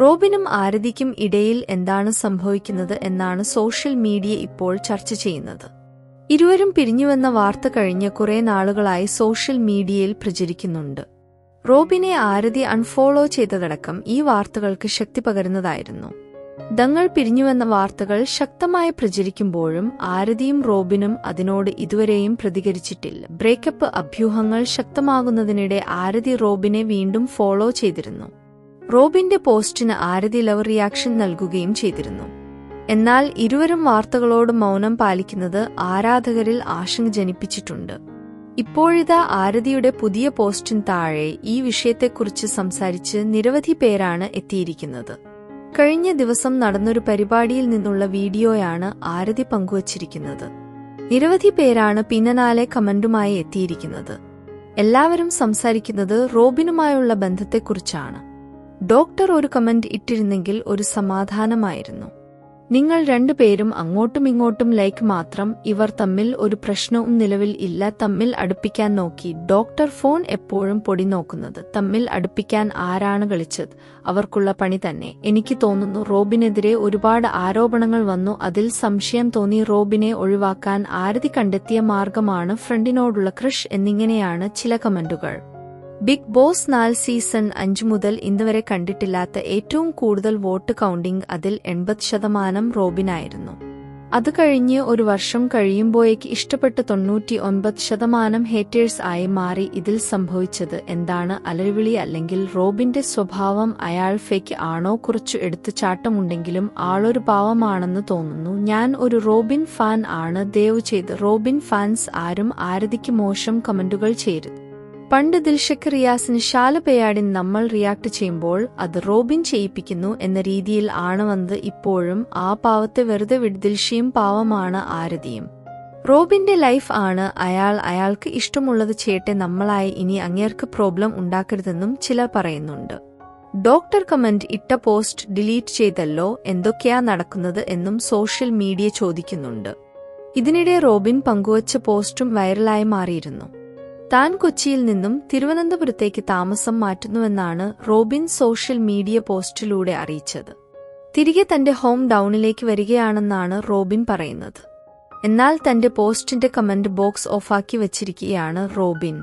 റോബിനും ആരതിക്കും ഇടയിൽ എന്താണ് സംഭവിക്കുന്നത് എന്നാണ് സോഷ്യൽ മീഡിയ ഇപ്പോൾ ചർച്ച ചെയ്യുന്നത്. ഇരുവരും പിരിഞ്ഞുവെന്ന വാർത്ത കഴിഞ്ഞ് കുറെ നാളുകളായി സോഷ്യൽ മീഡിയയിൽ പ്രചരിക്കുന്നുണ്ട്. റോബിനെ ആരതി അൺഫോളോ ചെയ്തതടക്കം ഈ വാർത്തകൾക്ക് ശക്തി പകരുന്നതായിരുന്നു. ദങ്ങൾ പിരിഞ്ഞുവെന്ന വാർത്തകൾ ശക്തമായി പ്രചരിക്കുമ്പോഴും ആരതിയും റോബിനും അതിനോട് ഇതുവരെയും പ്രതികരിച്ചിട്ടില്ല. ബ്രേക്കപ്പ് അഭ്യൂഹങ്ങൾ ശക്തമാകുന്നതിനിടെ ആരതി റോബിനെ വീണ്ടും ഫോളോ ചെയ്തിരുന്നു. റോബിന്റെ പോസ്റ്റിന് ആരതി ലവ് റിയാക്ഷൻ നൽകുകയും ചെയ്തിരുന്നു. എന്നാൽ ഇരുവരും വാർത്തകളോട് മൗനം പാലിക്കുന്നത് ആരാധകരിൽ ആശങ്ക ജനിപ്പിച്ചിട്ടുണ്ട് ഇപ്പോഴിതാ ആരതിയുടെ പുതിയ പോസ്റ്റിന് താഴെ ഈ വിഷയത്തെക്കുറിച്ച് സംസാരിച്ച് നിരവധി പേരാണ് എത്തിയിരിക്കുന്നത്. കഴിഞ്ഞ ദിവസം നടന്നൊരു പരിപാടിയിൽ നിന്നുള്ള വീഡിയോയാണ് ആരതി പങ്കുവച്ചിരിക്കുന്നത്. നിരവധി പേരാണ് പിന്നനാലെ കമന്റുമായി എത്തിയിരിക്കുന്നത്. എല്ലാവരും സംസാരിക്കുന്നത് റോബിനുമായുള്ള ബന്ധത്തെക്കുറിച്ചാണ്. ഡോക്ടർ ഒരു കമന്റ് ഇട്ടിരുന്നെങ്കിൽ ഒരു സമാധാനമായിരുന്നു. നിങ്ങൾ രണ്ടുപേരും അങ്ങോട്ടും ഇങ്ങോട്ടും ലൈക്ക് മാത്രം ഇവർ തമ്മിൽ ഒരു പ്രശ്നവും നിലവിൽ ഇല്ല തമ്മിൽ അടുപ്പിക്കാൻ നോക്കി. ഡോക്ടർ ഫോൺ എപ്പോഴും പൊടി നോക്കുന്നത് തമ്മിൽ അടുപ്പിക്കാൻ ആരാണ് കളിച്ചത്? അവർക്കുള്ള പണി തന്നെ. എനിക്ക് തോന്നുന്നു റോബിനെതിരെ ഒരുപാട് ആരോപണങ്ങൾ വന്നു. അതിൽ സംശയം തോന്നി റോബിനെ ഒഴിവാക്കാൻ ആരതി കണ്ടെത്തിയ മാർഗമാണ് ഫ്രണ്ടിനോടുള്ള ക്രഷ് എന്നിങ്ങനെയാണ് ചില കമന്റുകൾ. ബിഗ് ബോസ് നാല് സീസൺ അഞ്ച് മുതൽ ഇന്നുവരെ കണ്ടിട്ടില്ലാത്ത ഏറ്റവും കൂടുതൽ വോട്ട് കൗണ്ടിംഗ് അതിൽ എൺപത് ശതമാനം റോബിനായിരുന്നു അത് കഴിഞ്ഞ് ഒരു വർഷം കഴിയുമ്പോഴേക്ക് ഇഷ്ടപ്പെട്ട് തൊണ്ണൂറ്റി ഒൻപത് ശതമാനം ഹേറ്റേഴ്സ് ആയി മാറി ഇതിൽ സംഭവിച്ചത് എന്താണ് അലറിവിളി അല്ലെങ്കിൽ റോബിന്റെ സ്വഭാവം അയാൾ ഫേക്ക് ആണോ കുറച്ചു എടുത്തുചാട്ടമുണ്ടെങ്കിലും ആളൊരു പാവമാണെന്ന് തോന്നുന്നു. ഞാൻ ഒരു റോബിൻ ഫാൻ ആണ്. ദയവ് ചെയ്ത് റോബിൻ ഫാൻസ് ആരും ആരതിക്ക് മോശം കമന്റുകൾ ചെയ്യരുത്. പണ്ട് ദിൽഷക്ക് റിയാസിന് ശാലപയാടിൻ നമ്മൾ റിയാക്ട് ചെയ്യുമ്പോൾ അത് റോബിൻ ചെയ്യിപ്പിക്കുന്നു എന്ന രീതിയിൽ ആണ് വന്നത് ഇപ്പോഴും ആ പാവത്തെ വെറുതെ വിടുദിൽഷിയും പാവമാണ് ആരതിയും. റോബിന്റെ ലൈഫ് ആണ് അയാൾ അയാൾക്ക് ഇഷ്ടമുള്ളത് ചെയ്യട്ടെ നമ്മളായി ഇനി അങ്ങേർക്ക് പ്രോബ്ലം ഉണ്ടാക്കരുതെന്നും ചിലർ പറയുന്നുണ്ട്. ഡോക്ടർ കമന്റ് ഇട്ട പോസ്റ്റ് ഡിലീറ്റ് ചെയ്തല്ലോ എന്തൊക്കെയാ നടക്കുന്നത് എന്നും സോഷ്യൽ മീഡിയ ചോദിക്കുന്നുണ്ട്. ഇതിനിടെ റോബിൻ പങ്കുവച്ച പോസ്റ്റും വൈറലായി മാറിയിരുന്നു. താൻ കൊച്ചിയിൽ നിന്നും തിരുവനന്തപുരത്തേക്ക് താമസം മാറ്റുന്നുവെന്നാണ് റോബിൻ സോഷ്യൽ മീഡിയ പോസ്റ്റിലൂടെ അറിയിച്ചത്. തിരികെ തന്റെ ഹോം ടൗണിലേക്ക് വരികയാണെന്നാണ് റോബിൻ പറയുന്നത്. എന്നാൽ തന്റെ പോസ്റ്റിന്റെ കമന്റ് ബോക്സ് ഓഫാക്കി വച്ചിരിക്കുകയാണ് റോബിൻ.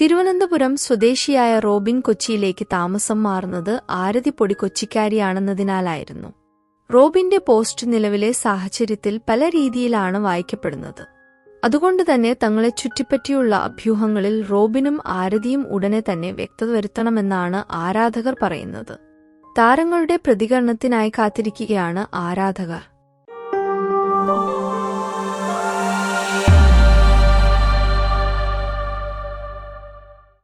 തിരുവനന്തപുരം സ്വദേശിയായ റോബിൻ കൊച്ചിയിലേക്ക് താമസം മാറുന്നത് ആരതിപ്പൊടി കൊച്ചിക്കാരിയാണെന്നതിനാലായിരുന്നു. റോബിന്റെ പോസ്റ്റ് നിലവിലെ സാഹചര്യത്തിൽ പല രീതിയിലാണ് വായിക്കപ്പെടുന്നത്. അതുകൊണ്ട് തന്നെ തങ്ങളെ ചുറ്റിപ്പറ്റിയുള്ള അഭ്യൂഹങ്ങളിൽ റോബിനും ആരതിയും ഉടനെ തന്നെ വ്യക്തത വരുത്തണമെന്നാണ് ആരാധകർ പറയുന്നത്. താരങ്ങളുടെ പ്രതികരണത്തിനായി കാത്തിരിക്കുകയാണ് ആരാധകർ.